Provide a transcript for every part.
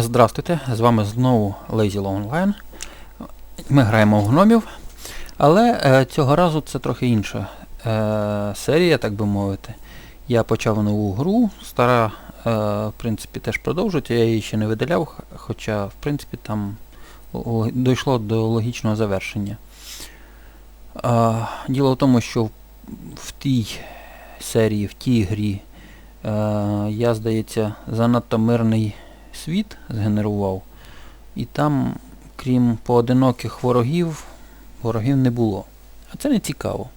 Здравствуйте, з вами знову Lazy Law Online. Ми граємо в гномів, але е, цього разу це трохи інша е, серія, так би мовити. Я почав нову гру, стара, е, в принципі, теж продовжується, я її ще не видаляв, хоча, в принципі, там дійшло до логічного завершення. Е, діло в тому, що в, в тій серії, в тій грі е, я, здається, занадто мирний світ згенерував, і там, крім поодиноких ворогів, ворогів не було. А це не цікаво.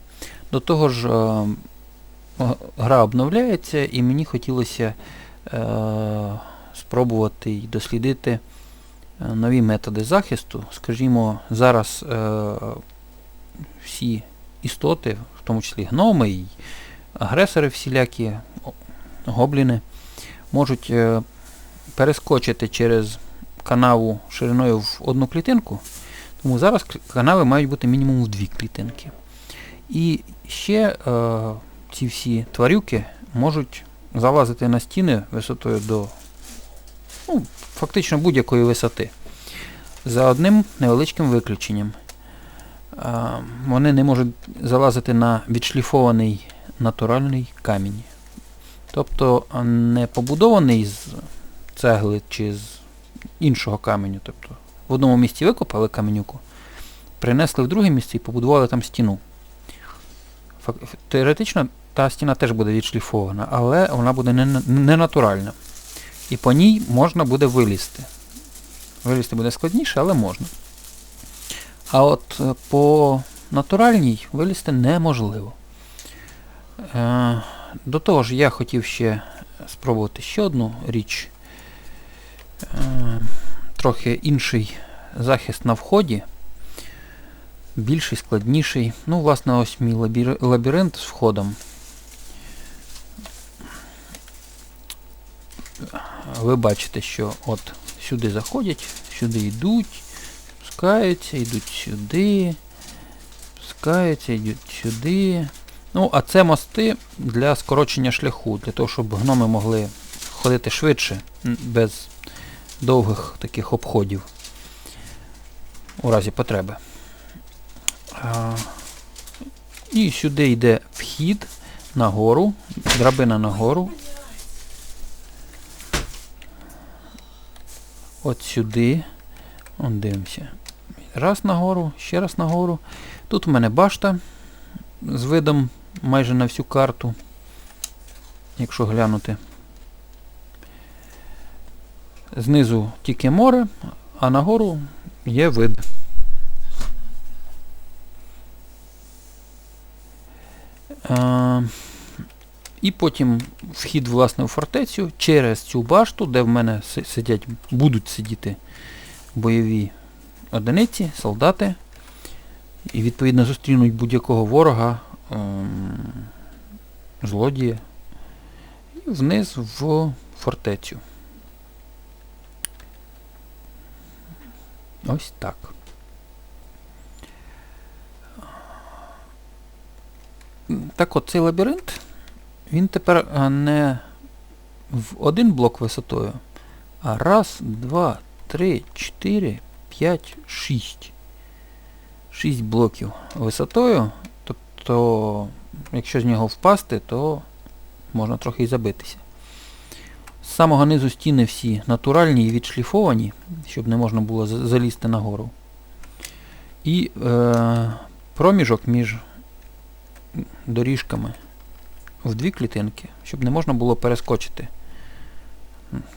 До того ж, е, гра обновляється, і мені хотілося е, спробувати й дослідити е, нові методи захисту. Скажімо, зараз е, всі істоти, в тому числі гноми і агресори всілякі, гобліни, можуть е, перескочити через канаву шириною в одну клітинку, тому зараз канави мають бути мінімум в дві клітинки. І ще е, ці всі тварюки можуть залазити на стіни висотою до ну, фактично будь-якої висоти. За одним невеличким виключенням. Е, вони не можуть залазити на відшліфований натуральний камінь. Тобто не побудований з цегли чи з іншого каменю. Тобто в одному місці викопали каменюку, принесли в друге місце і побудували там стіну. Теоретично та стіна теж буде відшліфована, але вона буде не, не. І по ній можна буде вилізти. Вилізти буде складніше, але можна. А от е, по натуральній вилізти неможливо. Е, до того ж, я хотів ще спробувати ще одну річ. Е, трохи інший захист на вході. Більший, складніший. Ну, власне, ось мій лабір- лабіринт з входом. Ви бачите, що от сюди заходять, сюди йдуть, спускаються, йдуть сюди, спускаються, йдуть сюди. Ну, а це мости для скорочення шляху, для того, щоб гноми могли ходити швидше, без довгих таких обходів у разі потреби. І сюди йде вхід нагору, драбина нагору. От сюди. Он дивимося. Раз нагору, ще раз нагору. Тут у мене башта з видом майже на всю карту, якщо глянути. Знизу тільки море, а нагору є вид. Е, і потім вхід власне у фортецю через цю башту, де в мене сидять, будуть сидіти бойові одиниці, солдати. І відповідно зустрінуть будь-якого ворога, ем, злодія. Вниз в фортецю. Ось так. Так от цей лабіринт, він тепер не в один блок висотою, а раз, два, три, чотири, п'ять, шість. Шість блоків висотою. Тобто, якщо з нього впасти, то можна трохи і забитися. З самого низу стіни всі натуральні і відшліфовані, щоб не можна було за- залізти нагору. І е, проміжок між доріжками в дві клітинки, щоб не можна було перескочити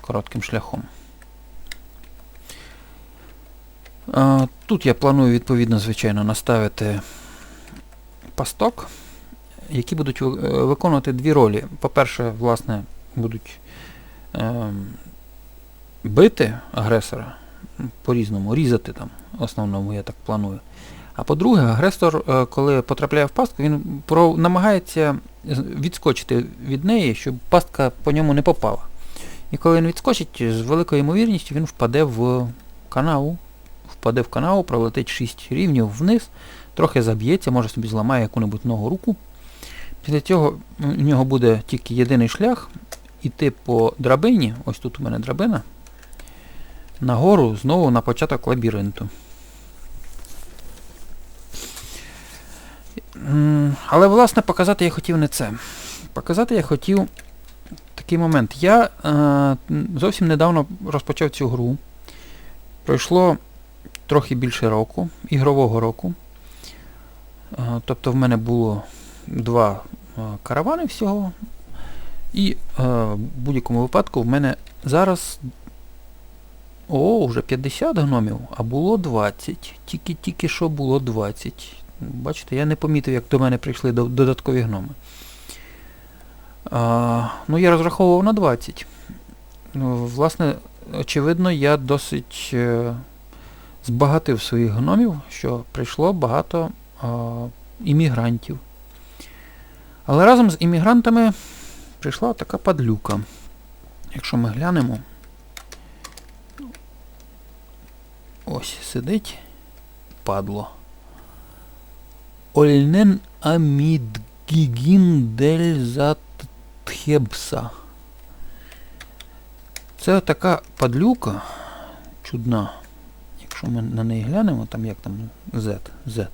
коротким шляхом. Е, Тут я планую відповідно, звичайно, наставити пасток, які будуть е, виконувати дві ролі. По-перше, власне, будуть бити агресора по-різному, різати там, в основному я так планую. А по-друге, агресор, е, коли потрапляє в пастку, він намагається відскочити від неї, щоб пастка по ньому не попала. І коли він відскочить, з великою ймовірністю він впаде в канаву. Впаде в канаву, пролетить 6 рівнів вниз, трохи заб'ється, може собі зламає яку-небудь ногу руку. Після цього у нього буде тільки єдиний шлях іти по драбині. Ось тут у мене драбина. нагору знову на початок лабіринту. Але, власне, показати я хотів не це. Показати я хотів такий момент. Я е, зовсім недавно розпочав цю гру. Пройшло трохи більше року, ігрового року. Е, тобто в мене було два е, каравани всього. І е, в будь-якому випадку в мене зараз о, вже 50 гномів, а було 20. Тільки-тільки що було 20. Бачите, я не помітив, як до мене прийшли додаткові гноми. А, ну, я розраховував на 20. Ну, власне, очевидно, я досить е, збагатив своїх гномів, що прийшло багато а, іммігрантів. Але разом з іммігрантами прийшла така падлюка. Якщо ми глянемо. Ось сидить падло. Ольнен Амідгігін дель Це така падлюка чудна. Якщо ми на неї глянемо, там як там Z, Z.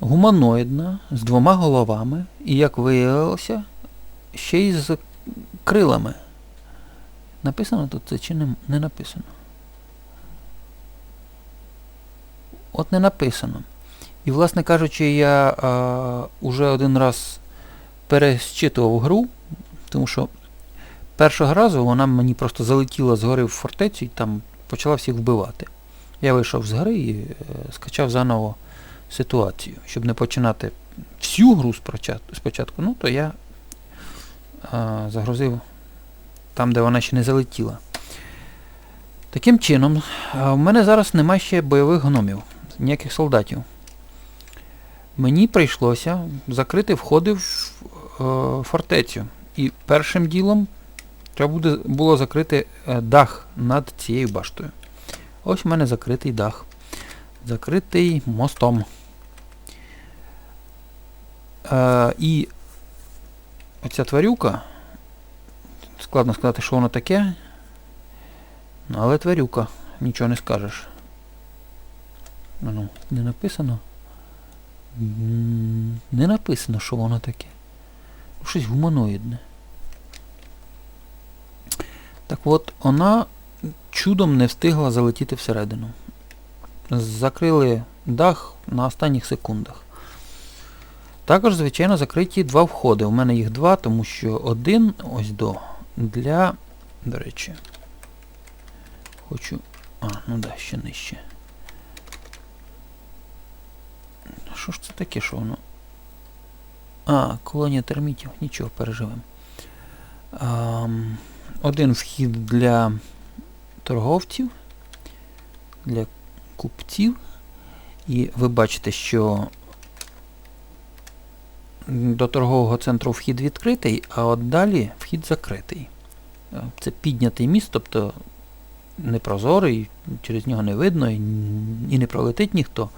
Гуманоїдна, з двома головами, і як виявилося, ще й з крилами. Написано тут це чи не, не написано? От не написано. І, власне кажучи, я а, уже один раз пересчитував гру, тому що першого разу вона мені просто залетіла згори в фортецю і там почала всіх вбивати. Я вийшов з гри і е, скачав заново ситуацію. Щоб не починати всю гру спочатку, ну то я загрузив там, де вона ще не залетіла. Таким чином, в мене зараз немає ще бойових гномів, ніяких солдатів. Мені прийшлося закрити входи в е, фортецю. І першим ділом треба було закрити е, дах над цією баштою. Ось в мене закритий дах. Закритий мостом. Е, і оця тварюка, складно сказати, що воно таке, ну, але тварюка, нічого не скажеш. Ну, ну, не написано. Не написано, що воно таке. Щось гуманоїдне. Так от, вона чудом не встигла залетіти всередину. Закрили дах на останніх секундах. Також, звичайно, закриті два входи. У мене їх два, тому що один ось до для. До речі. Хочу. А, ну да, ще нижче. Що ж це таке, що воно? А, колонія термітів, нічого, переживемо. Один вхід для торговців, для купців. І ви бачите, що до торгового центру вхід відкритий, а от далі вхід закритий. Е, Це піднятий міст, тобто непрозорий, через нього не видно і, не пролетить ніхто.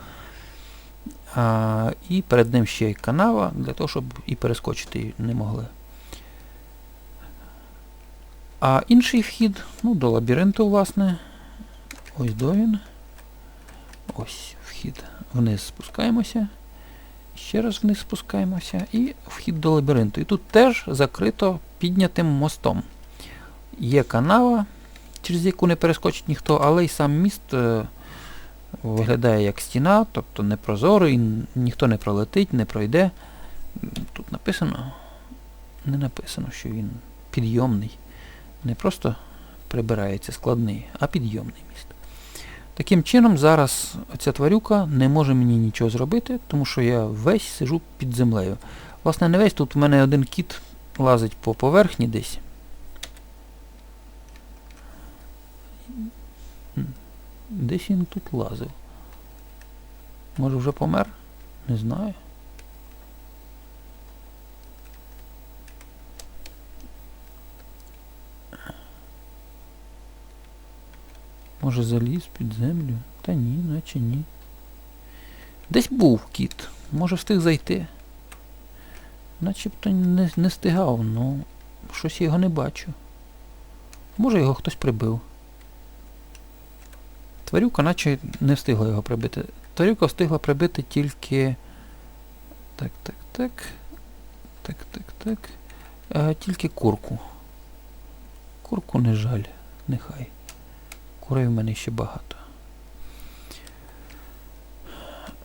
А, і перед ним ще й канава, для того, щоб і перескочити не могли. А інший вхід, ну, до лабіринту, власне. Ось до він. Ось вхід. Вниз спускаємося. Ще раз вниз спускаємося. І вхід до лабіринту. І тут теж закрито піднятим мостом. Є канава, через яку не перескочить ніхто, але й сам міст е, виглядає як стіна, тобто не прозорий, ніхто не пролетить, не пройде. Тут написано, не написано, що він підйомний. Не просто прибирається складний, а підйомний міст. Таким чином, зараз ця тварюка не може мені нічого зробити, тому що я весь сижу під землею. Власне, не весь тут в мене один кіт лазить по поверхні десь. Десь він тут лазив. Може вже помер? Не знаю. Може заліз під землю? Та ні, наче ні. Десь був кіт. Може встиг зайти. Начебто не, не встигав, ну щось я його не бачу. Може його хтось прибив. Тварюка наче не встигла його прибити. Тварюка встигла прибити тільки. Так, так, так. Так, так, так. Е, тільки курку. Курку не жаль, нехай. Курей в мене ще багато.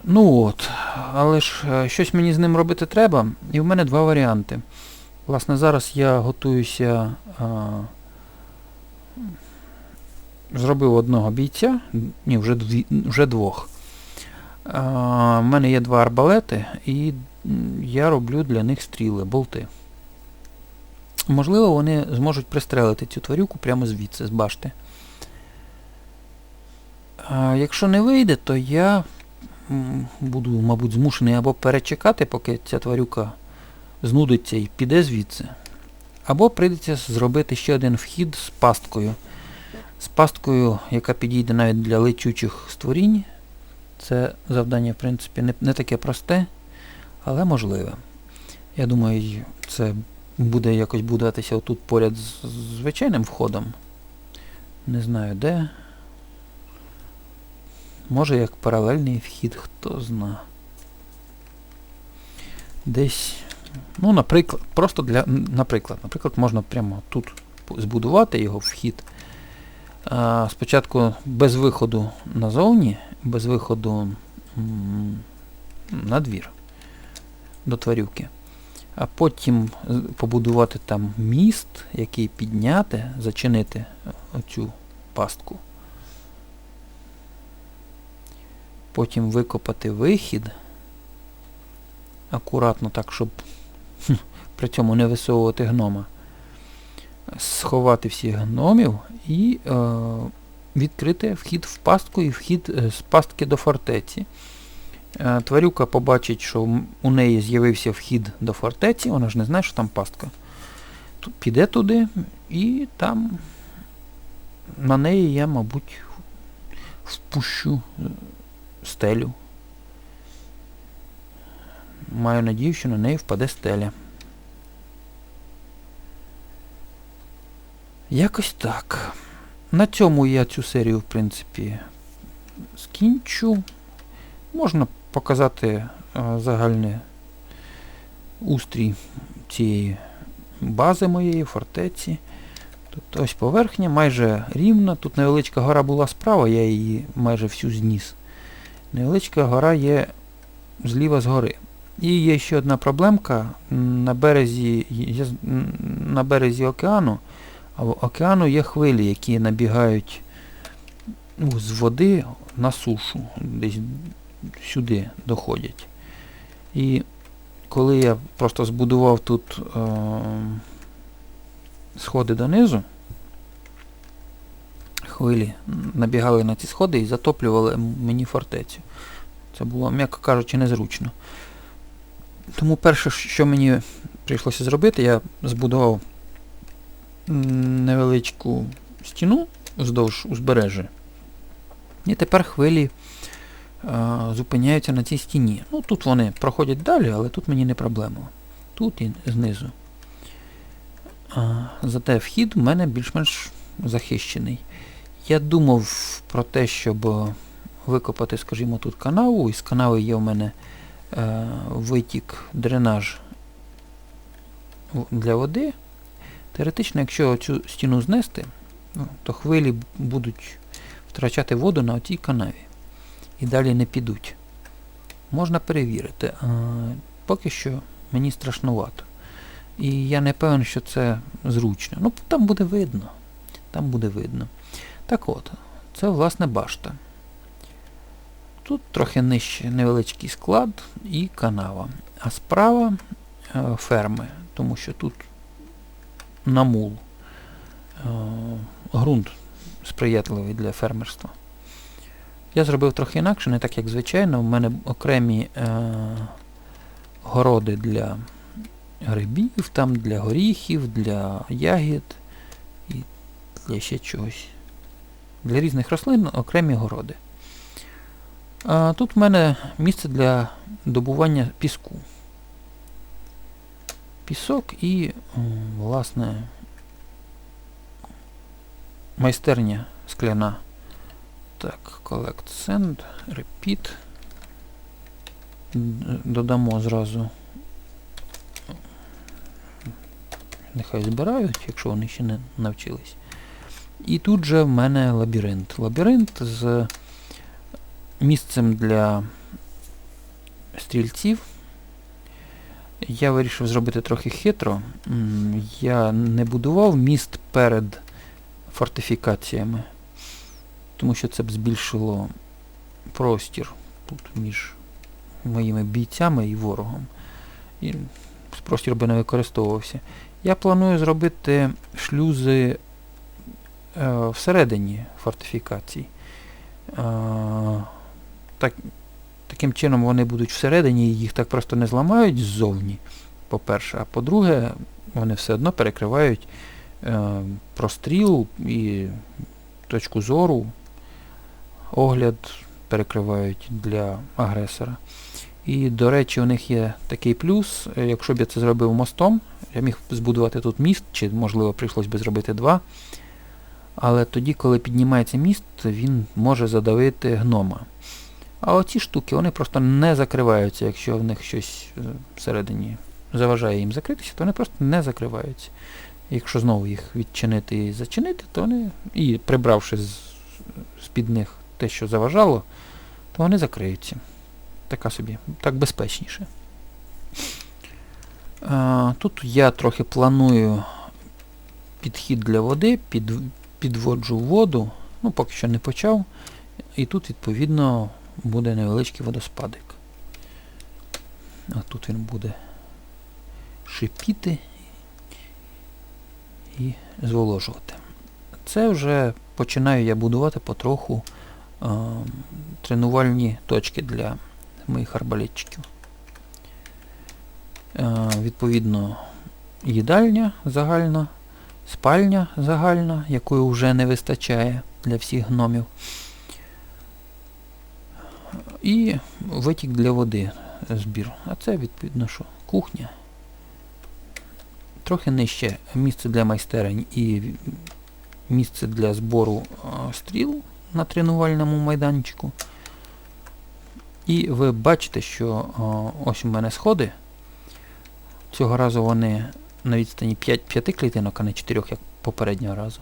Ну от, але ж е, щось мені з ним робити треба, і в мене два варіанти. Власне, зараз я готуюся. А, зробив одного бійця, ні, вже, дві, вже двох. У мене є два арбалети, і я роблю для них стріли, болти. Можливо, вони зможуть пристрелити цю тварюку прямо звідси, з башти. Якщо не вийде, то я буду, мабуть, змушений або перечекати, поки ця тварюка знудиться і піде звідси. Або прийдеться зробити ще один вхід з пасткою. З пасткою, яка підійде навіть для летючих створінь. Це завдання, в принципі, не, не таке просте, але можливе. Я думаю, це буде якось будуватися отут поряд з звичайним входом. Не знаю де. Може як паралельний вхід, хто зна. Десь. Ну, наприклад, просто для. Наприклад, наприклад, можна прямо тут збудувати його вхід. А, спочатку без виходу назовні, без виходу на двір до тварюки. А потім побудувати там міст, який підняти, зачинити оцю пастку. Потім викопати вихід. Акуратно так, щоб при цьому не висовувати гнома. Сховати всіх гномів і е, відкрити вхід в пастку і вхід е, з пастки до фортеці. Е, Тварюка побачить, що у неї з'явився вхід до фортеці, вона ж не знає, що там пастка. Ту- Піде туди і там на неї я, мабуть, впущу е, стелю. Маю надію, що на неї впаде стеля. Якось так. На цьому я цю серію, в принципі, скінчу. Можна показати е, загальний устрій цієї бази моєї, фортеці. Тут ось поверхня, майже рівна. Тут невеличка гора була справа, я її майже всю зніс. Невеличка гора є зліва згори. І є ще одна проблемка. На березі, з- на березі океану а в океану є хвилі, які набігають ну, з води на сушу, десь сюди доходять. І коли я просто збудував тут е, сходи донизу, хвилі набігали на ці сходи і затоплювали мені фортецю. Це було, м'яко кажучи, незручно. Тому перше, що мені прийшлося зробити, я збудував невеличку стіну вздовж узбережжя. І тепер хвилі е, зупиняються на цій стіні. Ну, тут вони проходять далі, але тут мені не проблема. Тут і знизу. А, зате вхід у мене більш-менш захищений. Я думав про те, щоб е, викопати, скажімо, тут канаву. Із канави є в мене е, витік, дренаж для води. Теоретично, якщо цю стіну знести, ну, то хвилі будуть втрачати воду на цій канаві. І далі не підуть. Можна перевірити. А, поки що мені страшнувато. І я не певен, що це зручно. Ну, там буде видно. Там буде видно. Так от, це власне башта. Тут трохи нижче невеличкий склад і канава. А справа е, ферми, тому що тут намул. Е, ґрунт сприятливий для фермерства. Я зробив трохи інакше, не так як звичайно. У мене окремі е, городи для грибів, там для горіхів, для ягід і для ще чогось. Для різних рослин окремі городи. А тут в мене місце для добування піску. Пісок і, власне, майстерня скляна Так, collect send, repeat. Додамо зразу. Нехай збирають, якщо вони ще не навчились. І тут же в мене лабіринт. Лабіринт з місцем для стрільців. Я вирішив зробити трохи хитро. Я не будував міст перед фортифікаціями, тому що це б збільшило простір тут між моїми бійцями і ворогом. І простір би не використовувався. Я планую зробити шлюзи всередині фортифікацій. Е, так, таким чином вони будуть всередині їх так просто не зламають ззовні, по-перше. А по-друге, вони все одно перекривають е, простріл і точку зору, огляд перекривають для агресора. І, до речі, у них є такий плюс, е, якщо б я це зробив мостом, я міг збудувати тут міст, чи, можливо, прийшлось би зробити два. Але тоді, коли піднімається міст, він може задавити гнома. А оці штуки, вони просто не закриваються, якщо в них щось е, всередині заважає їм закритися, то вони просто не закриваються. Якщо знову їх відчинити і зачинити, то вони, і прибравши з-під них те, що заважало, то вони закриються. Така собі, так безпечніше. Тут я трохи планую підхід для води, під, підводжу воду, ну поки що не почав. І тут, відповідно, буде невеличкий водоспадик. А тут він буде шипіти і зволожувати. Це вже починаю я будувати потроху е, тренувальні точки для моїх арбалетчиків. Е, відповідно, їдальня загальна, спальня загальна, якої вже не вистачає для всіх гномів. І витік для води збір. А це відповідно що? Кухня. Трохи нижче місце для майстерень і місце для збору стріл на тренувальному майданчику. І ви бачите, що ось у мене сходи. Цього разу вони на відстані 5, 5 клітинок, а не 4, як попереднього разу.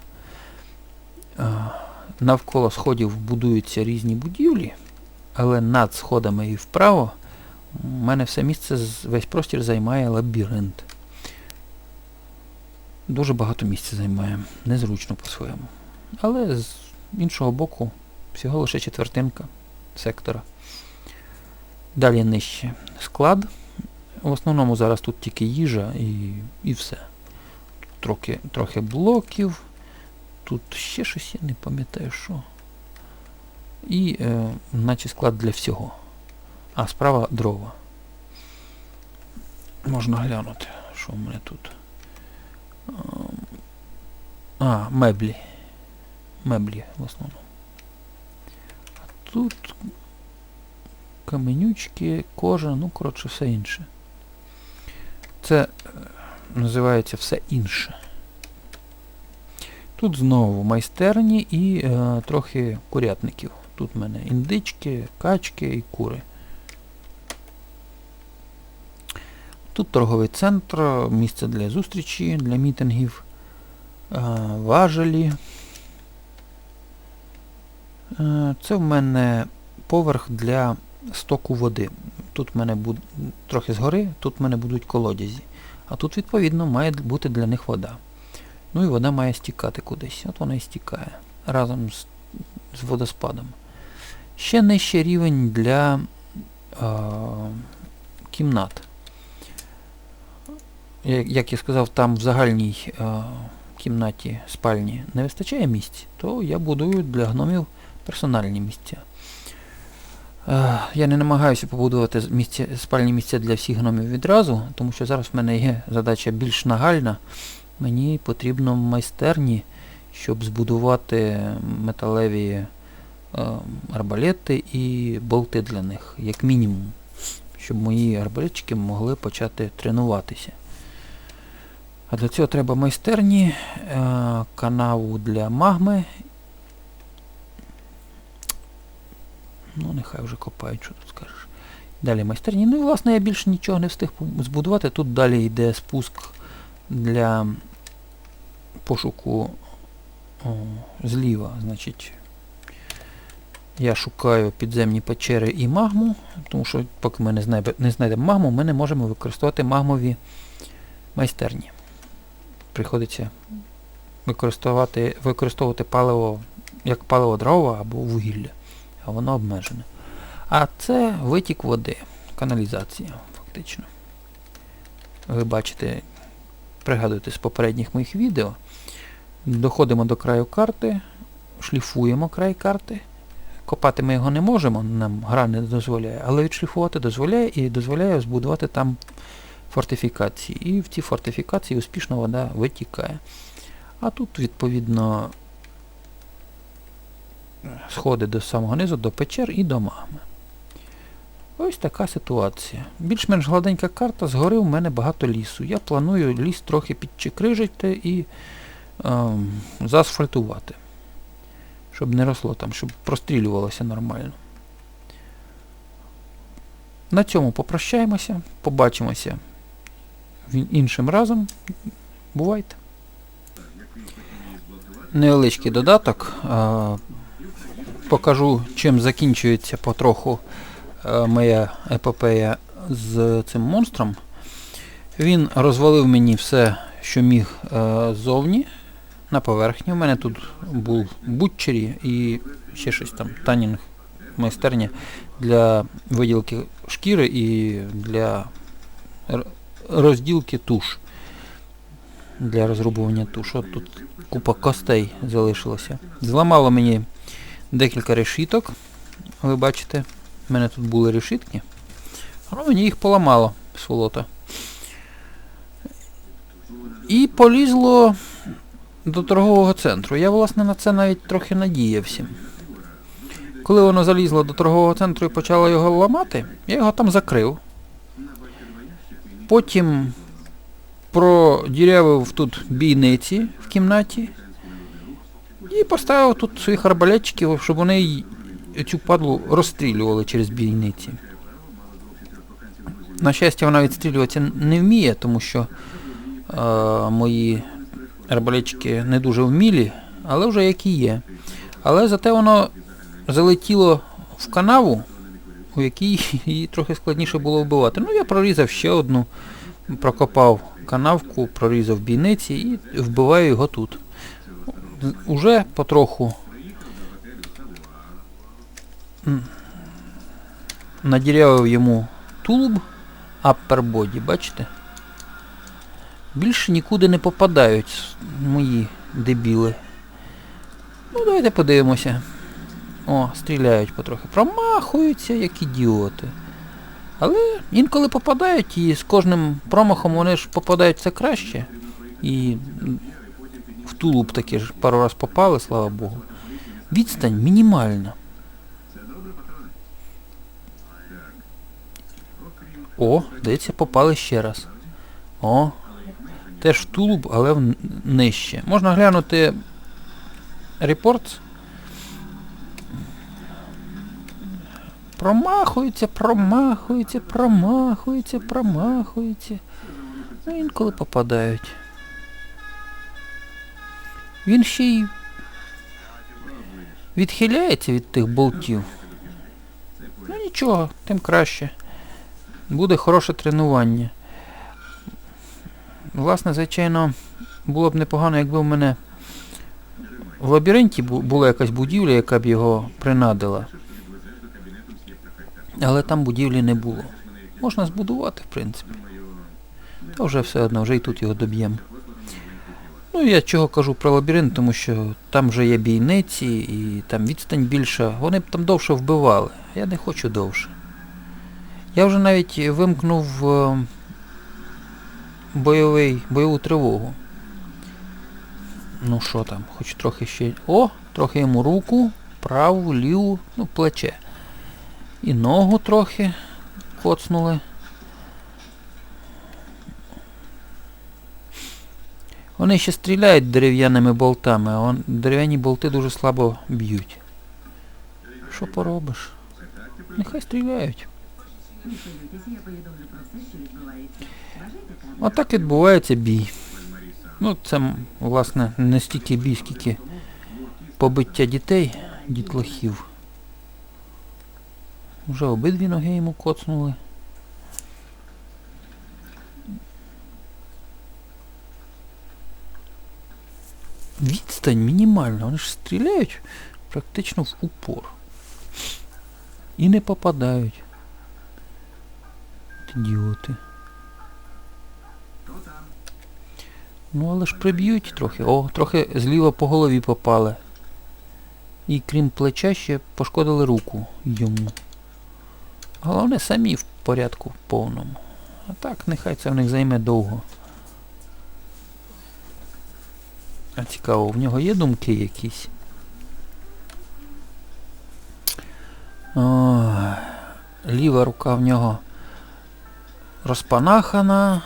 Навколо сходів будуються різні будівлі, але над сходами і вправо у мене все місце, весь простір займає лабіринт. Дуже багато місця займає. Незручно по-своєму. Але з іншого боку, всього лише четвертинка сектора. Далі нижче склад. В основному зараз тут тільки їжа і, і все. Трохи, трохи блоків. Тут ще щось я не пам'ятаю що. І е, наче склад для всього. А справа дрова. Можна глянути, що в мене тут. Ем, А, меблі. Меблі в основному. А тут каменючки, кожа, ну, коротше, все інше. Це е, називається все інше. Тут знову майстерні і е, трохи курятників. Тут в мене індички, качки і кури. Тут торговий центр, місце для зустрічі, для мітингів, е, важелі. Е, Це в мене поверх для стоку води. Тут в мене буде трохи згори, тут в мене будуть колодязі. А тут, відповідно, має бути для них вода. Ну і вода має стікати кудись. От вона і стікає разом з, з водоспадом. Ще нижче рівень для е, кімнат. Як, я сказав, там в загальній е, кімнаті спальні не вистачає місць, то я будую для гномів персональні місця. Е, я не намагаюся побудувати місця, спальні місця для всіх гномів відразу, тому що зараз в мене є задача більш нагальна. Мені потрібно майстерні, щоб збудувати металеві е, арбалети і болти для них, як мінімум, щоб мої арбалетчики могли почати тренуватися. А для цього треба майстерні, е, канаву для магми Ну, нехай вже копають, що тут скажеш. Далі майстерні. Ну і власне я більше нічого не встиг збудувати. Тут далі йде спуск для пошуку о, зліва. Значить, я шукаю підземні печери і магму, тому що поки ми не знайде- не знайдемо магму, ми не можемо використовувати магмові майстерні. Приходиться використовувати, використовувати паливо як паливо дрова або вугілля, а воно обмежене. А це витік води, каналізація, фактично. Ви бачите, пригадуєте з попередніх моїх відео. Доходимо до краю карти, шліфуємо край карти. Копати ми його не можемо, нам гра не дозволяє, але відшліфувати дозволяє і дозволяє збудувати там фортифікації. І в ці фортифікації успішно вода витікає. А тут, відповідно, сходи до самого низу, до печер і до магми. Ось така ситуація. Більш-менш гладенька карта, згори в мене багато лісу. Я планую ліс трохи підчекрижити і ем, заасфальтувати. Щоб не росло там, щоб прострілювалося нормально. На цьому попрощаємося, побачимося іншим разом. Бувайте. Невеличкий додаток. Е, Покажу, чим закінчується потроху е, моя епопея з цим монстром. Він розвалив мені все, що міг е, ззовні на поверхні. У мене тут був бутчері і ще щось там, танінг майстерня для виділки шкіри і для розділки туш. Для розрубування туш. От тут купа костей залишилося. Зламало мені декілька решіток. Ви бачите, в мене тут були решітки. Але мені їх поламало сволота. І полізло до торгового центру. Я, власне, на це навіть трохи надіявся. Коли воно залізло до торгового центру і почало його ламати, я його там закрив. Потім продірявив тут бійниці в кімнаті і поставив тут своїх арбалетчиків, щоб вони цю падлу розстрілювали через бійниці. На щастя, вона відстрілюватися не вміє, тому що е, мої арбалетчики не дуже вмілі, але вже які є. Але зате воно залетіло в канаву, у якій її трохи складніше було вбивати. Ну, я прорізав ще одну, прокопав канавку, прорізав бійниці і вбиваю його тут. Уже потроху надірявив йому тулуб, body, бачите? Більше нікуди не попадають мої дебіли. Ну, давайте подивимося. О, стріляють потрохи. Промахуються, як ідіоти. Але інколи попадають, і з кожним промахом вони ж попадають все краще. І в тулуб таки ж пару раз попали, слава Богу. Відстань мінімальна. О, здається, попали ще раз. О, теж в тулуб, але нижче. Можна глянути репорт. Промахується, промахується, промахується, промахується. Ну, інколи попадають. Він ще й відхиляється від тих болтів. Ну нічого, тим краще. Буде хороше тренування. Власне, звичайно, було б непогано, якби в мене в лабіринті була якась будівля, яка б його принадила. Але там будівлі не було. Можна збудувати, в принципі. Та вже все одно, вже і тут його доб'ємо. Ну, я чого кажу про лабіринт, тому що там вже є бійниці і там відстань більша. Вони б там довше вбивали. Я не хочу довше. Я вже навіть вимкнув е, бойовий, бойову тривогу. Ну що там, хоч трохи ще. О, трохи йому руку, праву, ліву, ну, плече. І ногу трохи коцнули. Вони ще стріляють дерев'яними болтами, а дерев'яні болти дуже слабо б'ють. Що поробиш? Нехай стріляють. Отак відбувається бій. Ну, це, власне, не стільки бій, скільки побиття дітей, дітлахів. Вже обидві ноги йому коцнули. Відстань мінімальна, вони ж стріляють практично в упор. І не попадають. Ідіоти. Ну але ж приб'ють трохи. О, трохи зліва по голові попали. І крім плеча ще пошкодили руку йому. Головне самі в порядку повному. А так, нехай це в них займе довго. А цікаво, в нього є думки якісь? Ой, ліва рука в нього розпанахана.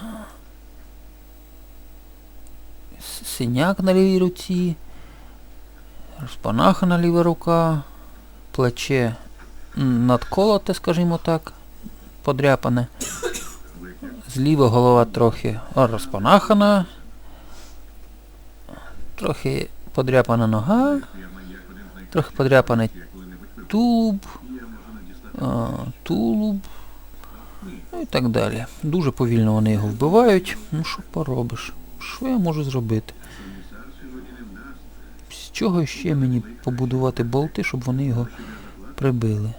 Синяк на лівій руці. Розпанахана ліва рука. Плече надколоте, скажімо так. Подряпане. Зліва голова трохи розпанахана. Трохи подряпана нога. Трохи подряпаний тулуб. А, тулуб. Ну і так далі. Дуже повільно вони його вбивають. Ну що поробиш? Що я можу зробити? З чого ще мені побудувати болти, щоб вони його прибили?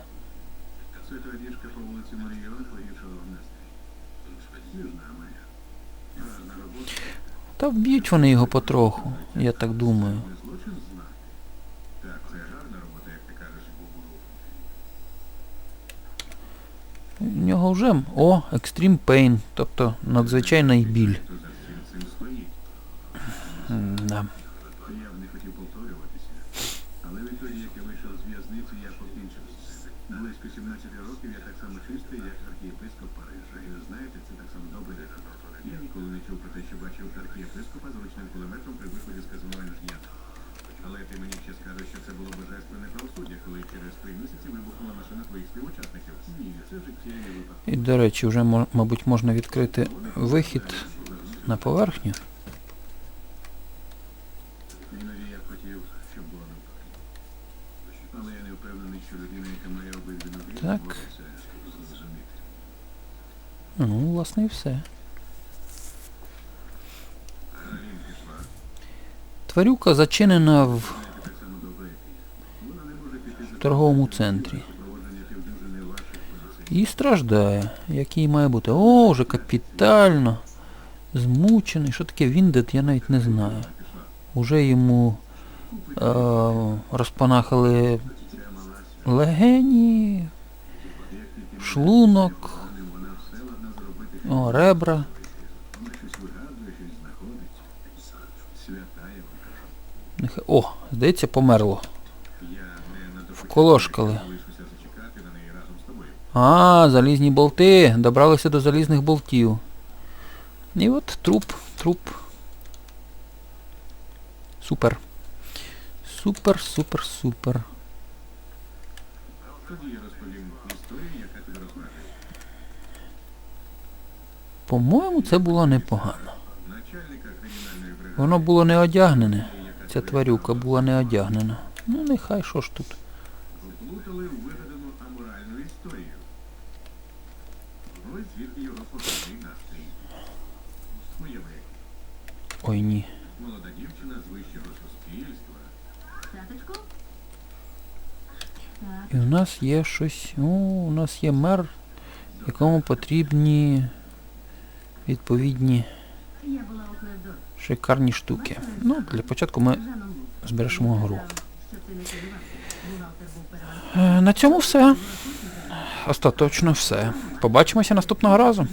Це крадіжка по вулиці Маріона погіршила в настрій. Не знаю, моя. А на роботу Та вб'ють вони його потроху, я так думаю. У нього вже о, екстрім Pain, тобто надзвичайний біль. Хто за всім цим стоїть? М-да. Я б не хотів повторюватися. Але відтоді, як я вийшов з в'язниці, я покінчив з цим. Близько 17 років я так само чистий, як архієпископ Парижа. І ви знаєте, це так само добре, як Антоне. Я ніколи не чув про те, що бачив архієпископа з ручним кулеметом при виході з казино ждня. Але ти мені ще скажеш, що це було божественне правосуддя, коли через три місяці вибухнула машина твоїх співучасників. Ні, це життєві випадки. І, до речі, вже, мабуть, можна відкрити вихід на поверхню. Так. Ну, власне, і все. Тварюка зачинена в Знаєте так І страждає, як їй має бути. О, вже капітально. Змучений. Що таке Віндет, я навіть не знаю. Уже йому е, розпанахали легені, шлунок, о, ребра. О, здається, померло. Вколошкали. залишуся зачекати на неї разом з тобою. А, залізні болти. Добралися до залізних болтів. І от труп, труп. Супер. Супер, супер, супер. По-моєму, це було непогано. Воно було не одягнене. Ця тварюка була не одягнена. Ну нехай що ж тут. Звідки його поганий настрій. Уяви, Ой ні. молода дівчина з вищого суспільства. Таточку? І у нас є щось. О, у нас є мер, якому потрібні відповідні шикарні штуки. Ну, для початку ми збережемо гру. Е, На цьому все. Остаточно все. Побачимося наступного разу.